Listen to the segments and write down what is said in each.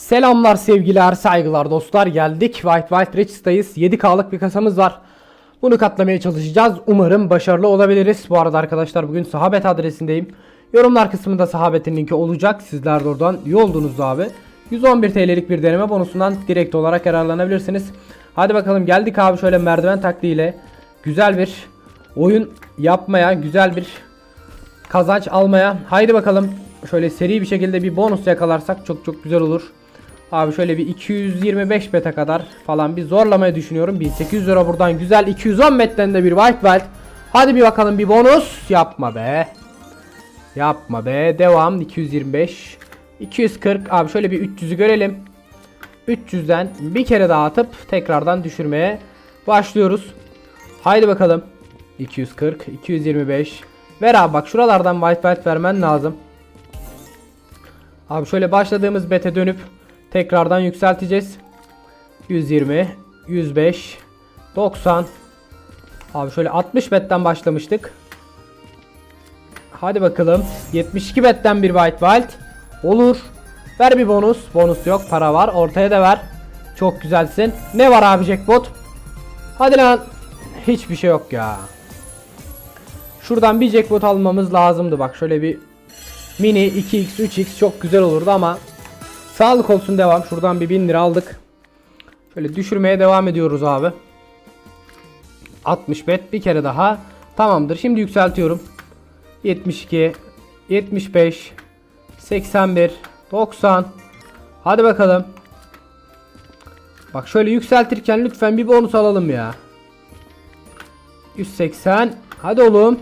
Selamlar sevgiler saygılar dostlar. Geldik. White White Rich'tayız 7K'lık bir kasamız var. Bunu katlamaya çalışacağız. Umarım başarılı olabiliriz. Bu arada arkadaşlar bugün sahabet adresindeyim. Yorumlar kısmında sahabetin linki olacak. Sizler de oradan iyi oldunuz abi. 111 TL'lik bir deneme bonusundan direkt olarak yararlanabilirsiniz. Hadi bakalım geldik abi şöyle merdiven taktiğiyle. Güzel bir oyun yapmaya güzel bir kazanç almaya. Haydi bakalım. Şöyle seri bir şekilde bir bonus yakalarsak çok çok güzel olur. Abi şöyle bir 225 bete kadar falan bir zorlamayı düşünüyorum. 1800 lira buradan güzel 210 betten de bir white belt. Hadi bir bakalım bir bonus. Yapma be. Yapma be. Devam 225. 240 abi şöyle bir 300'ü görelim. 300'den bir kere daha atıp tekrardan düşürmeye başlıyoruz. Haydi bakalım. 240, 225. Ver abi bak şuralardan white belt vermen lazım. Abi şöyle başladığımız bete dönüp tekrardan yükselteceğiz. 120, 105, 90. Abi şöyle 60 betten başlamıştık. Hadi bakalım. 72 betten bir white belt. Olur. Ver bir bonus. Bonus yok. Para var. Ortaya da ver. Çok güzelsin. Ne var abi jackpot? Hadi lan. Hiçbir şey yok ya. Şuradan bir jackpot almamız lazımdı. Bak şöyle bir mini 2x 3x çok güzel olurdu ama sağlık olsun devam. Şuradan bir 1000 lira aldık. Şöyle düşürmeye devam ediyoruz abi. 60 bet bir kere daha. Tamamdır. Şimdi yükseltiyorum. 72 75 81 90 Hadi bakalım. Bak şöyle yükseltirken lütfen bir bonus alalım ya. 180 Hadi oğlum.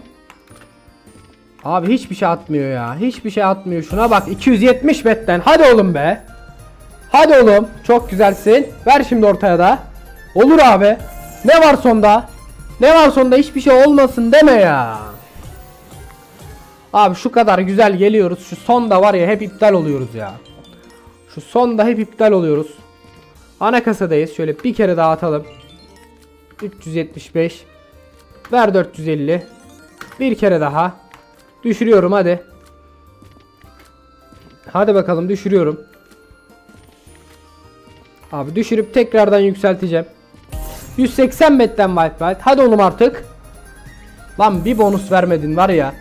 Abi hiçbir şey atmıyor ya. Hiçbir şey atmıyor. Şuna bak 270 betten. Hadi oğlum be. Hadi oğlum. Çok güzelsin. Ver şimdi ortaya da. Olur abi. Ne var sonda? Ne var sonda hiçbir şey olmasın deme ya. Abi şu kadar güzel geliyoruz. Şu sonda var ya hep iptal oluyoruz ya. Şu sonda hep iptal oluyoruz. Ana kasadayız. Şöyle bir kere daha atalım. 375. Ver 450. Bir kere daha. Düşürüyorum hadi. Hadi bakalım düşürüyorum. Abi düşürüp tekrardan yükselteceğim. 180 betten white belt. Hadi oğlum artık. Lan bir bonus vermedin var ya.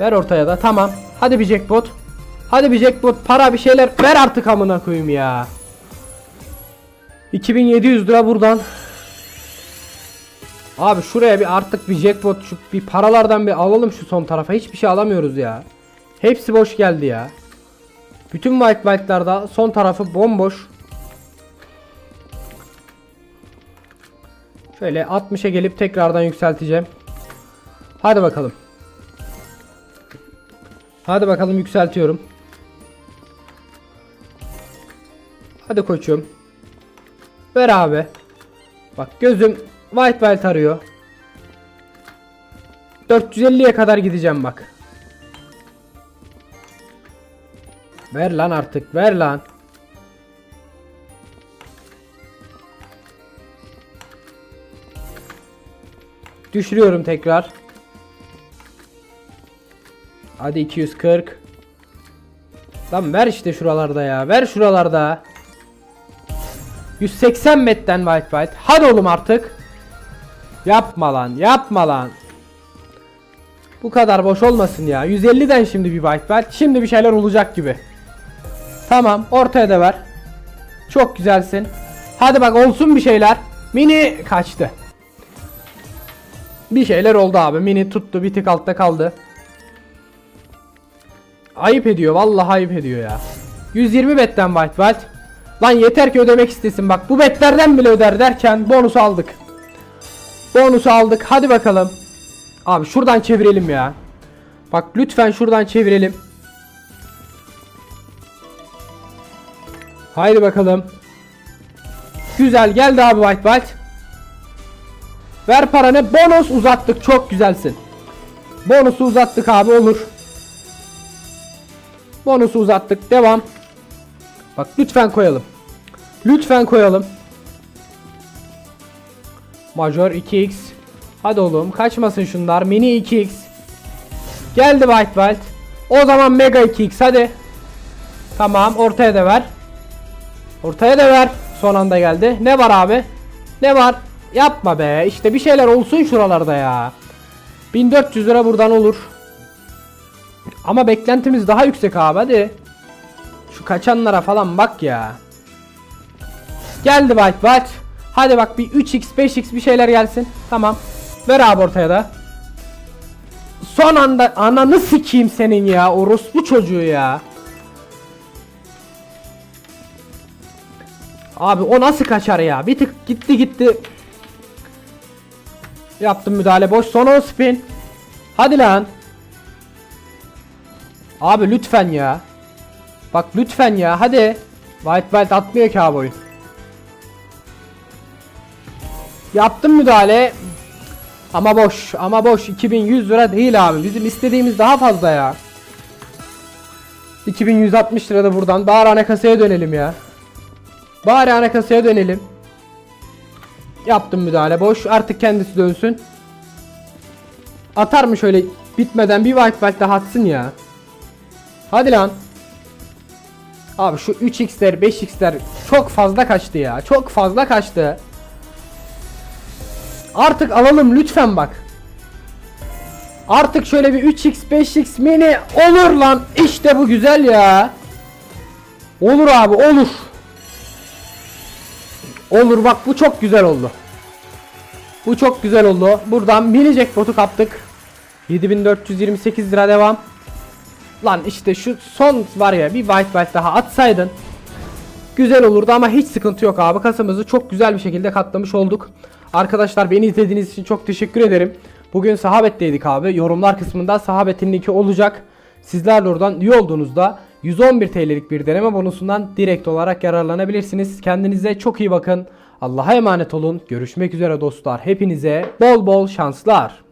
Ver ortaya da tamam. Hadi bir jackpot. Hadi bir jackpot para bir şeyler ver artık amına koyayım ya. 2700 lira buradan. Abi şuraya bir artık bir jackpot şu bir paralardan bir alalım şu son tarafa. Hiçbir şey alamıyoruz ya. Hepsi boş geldi ya. Bütün white white'larda son tarafı bomboş. Şöyle 60'a gelip tekrardan yükselteceğim. Hadi bakalım. Hadi bakalım yükseltiyorum. Hadi koçum. Ver abi. Bak gözüm White belt arıyor. 450'ye kadar gideceğim bak. Ver lan artık ver lan. Düşürüyorum tekrar. Hadi 240. Lan ver işte şuralarda ya. Ver şuralarda. 180 metten white white. Hadi oğlum artık. Yapma lan yapma lan. Bu kadar boş olmasın ya. 150'den şimdi bir white belt. Şimdi bir şeyler olacak gibi. Tamam ortaya da ver. Çok güzelsin. Hadi bak olsun bir şeyler. Mini kaçtı. Bir şeyler oldu abi. Mini tuttu bir tık altta kaldı. Ayıp ediyor. Vallahi ayıp ediyor ya. 120 betten white belt. Lan yeter ki ödemek istesin. Bak bu betlerden bile öder derken bonus aldık. Bonusu aldık. Hadi bakalım. Abi şuradan çevirelim ya. Bak lütfen şuradan çevirelim. Haydi bakalım. Güzel geldi abi White Belt. Ver paranı. Bonus uzattık. Çok güzelsin. Bonusu uzattık abi olur. Bonusu uzattık. Devam. Bak lütfen koyalım. Lütfen koyalım. Major 2x. Hadi oğlum kaçmasın şunlar. Mini 2x. Geldi White Belt. O zaman Mega 2x hadi. Tamam ortaya da ver. Ortaya da ver. Son anda geldi. Ne var abi? Ne var? Yapma be. İşte bir şeyler olsun şuralarda ya. 1400 lira buradan olur. Ama beklentimiz daha yüksek abi hadi. Şu kaçanlara falan bak ya. Geldi White White. Hadi bak bir 3x 5x bir şeyler gelsin. Tamam. Ver abi ortaya da. Son anda ananı sikeyim senin ya. Orospu çocuğu ya. Abi o nasıl kaçar ya? Bir tık gitti gitti. Yaptım müdahale boş. Son 10 spin. Hadi lan. Abi lütfen ya. Bak lütfen ya hadi. White White atmıyor ki abi oyun. Yaptım müdahale. Ama boş ama boş. 2100 lira değil abi. Bizim istediğimiz daha fazla ya. 2160 lira da buradan. Bari ana kasaya dönelim ya. Bari ana kasaya dönelim. Yaptım müdahale. Boş. Artık kendisi dönsün. Atar mı şöyle bitmeden bir white belt daha atsın ya? Hadi lan. Abi şu 3x'ler 5x'ler çok fazla kaçtı ya. Çok fazla kaçtı Artık alalım lütfen bak. Artık şöyle bir 3x 5x mini olur lan. İşte bu güzel ya. Olur abi olur. Olur bak bu çok güzel oldu. Bu çok güzel oldu. Buradan mini jackpot'u kaptık. 7428 lira devam. Lan işte şu son var ya bir white white daha atsaydın. Güzel olurdu ama hiç sıkıntı yok abi. Kasamızı çok güzel bir şekilde katlamış olduk. Arkadaşlar beni izlediğiniz için çok teşekkür ederim. Bugün sahabetteydik abi. Yorumlar kısmında sahabetin linki olacak. Sizler de oradan üye olduğunuzda 111 TL'lik bir deneme bonusundan direkt olarak yararlanabilirsiniz. Kendinize çok iyi bakın. Allah'a emanet olun. Görüşmek üzere dostlar. Hepinize bol bol şanslar.